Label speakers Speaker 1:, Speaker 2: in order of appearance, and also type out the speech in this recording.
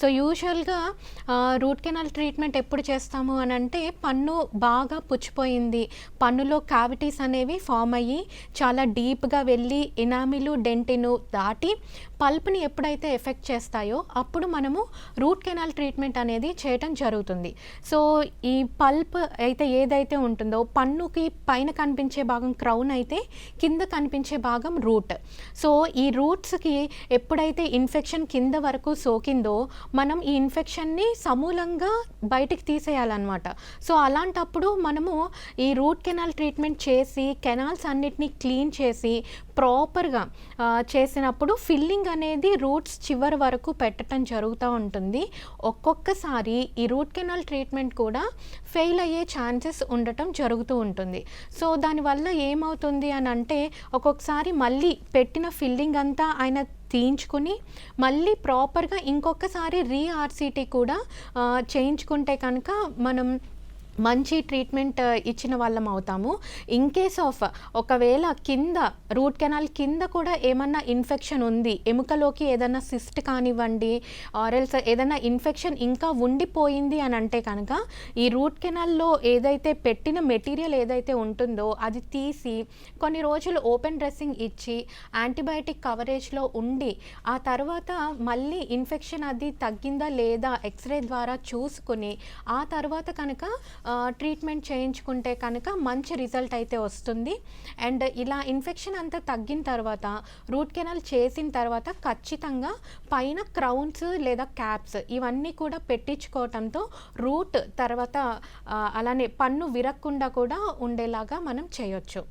Speaker 1: So యూజువల్గా route canal treatment ఎప్పుడు చేస్తాము అని అంటే పన్ను బాగా పుచ్చిపోయింది. పన్నులో క్యావిటీస్ అనేవి ఫామ్ అయ్యి చాలా డీప్గా వెళ్ళి ఇనామిలు డెంటిను దాటి పల్ప్ని ఎప్పుడైతే ఎఫెక్ట్ చేస్తాయో అప్పుడు మనము రూట్ కెనాల్ ట్రీట్మెంట్ అనేది చేయటం జరుగుతుంది. సో ఈ పల్ప్ అయితే ఏదైతే ఉంటుందో పన్నుకి పైన కనిపించే భాగం క్రౌన్ అయితే కింద కనిపించే భాగం రూట్. సో ఈ రూట్స్కి ఎప్పుడైతే ఇన్ఫెక్షన్ కింద వరకు సోకిందో మనం ఈ ఇన్ఫెక్షన్ని సమూలంగా బయటికి తీసేయాలన్నమాట. సో అలాంటప్పుడు మనము ఈ రూట్ కెనాల్ ట్రీట్మెంట్ చేసి కెనాల్స్ అన్నిటినీ క్లీన్ చేసి ప్రాపర్గా చేసినప్పుడు ఫిల్లింగ్ అనేది రూట్స్ చివరి వరకు పెట్టడం జరుగుతూ ఉంటుంది. ఒక్కొక్కసారి ఈ రూట్ కెనాల్ ట్రీట్మెంట్ కూడా ఫెయిల్ అయ్యే ఛాన్సెస్ ఉండటం జరుగుతూ ఉంటుంది. సో దానివల్ల ఏమవుతుంది అని అంటే ఒక్కొక్కసారి మళ్ళీ పెట్టిన ఫిల్లింగ్ అంతా ఆయన తీయించుకుని మళ్ళీ ప్రాపర్గా ఇంకొకసారి రీఆర్సిటీ కూడా చేయించుకుంటే కనుక మనం మంచి ట్రీట్మెంట్ uh, ఇచ్చిన వాళ్ళం అవుతాము. ఇన్ కేస్ ఆఫ్ ఒకవేళ కింద రూట్ కెనాల్ కింద కూడా ఏమన్నా ఇన్ఫెక్షన్ ఉంది ఎముకలోకి ఏదైనా సిస్ట్ కానివ్వండి ఆరెల్స్ ఏదైనా ఇన్ఫెక్షన్ ఇంకా ఉండిపోయింది అని అంటే కనుక ఈ రూట్ కెనాల్లో ఏదైతే పెట్టిన మెటీరియల్ ఏదైతే ఉంటుందో అది తీసి కొన్ని రోజులు ఓపెన్ డ్రెస్సింగ్ ఇచ్చి యాంటీబయాటిక్ కవరేజ్లో ఉండి ఆ తర్వాత మళ్ళీ ఇన్ఫెక్షన్ అది తగ్గిందా లేదా ఎక్స్రే ద్వారా చూసుకుని ఆ తర్వాత కనుక ట్రీట్మెంట్ చేయించుకుంటే కనుక మంచి రిజల్ట్ అయితే వస్తుంది. అండ్ ఇలా ఇన్ఫెక్షన్ అంతా తగ్గిన తర్వాత రూట్ కెనాల్ చేసిన తర్వాత ఖచ్చితంగా పైన క్రౌన్స్ లేదా క్యాప్స్ ఇవన్నీ కూడా పెట్టించుకోవటంతో రూట్ తర్వాత అలానే పన్ను విరక్కుండా కూడా ఉండేలాగా మనం చేయొచ్చు.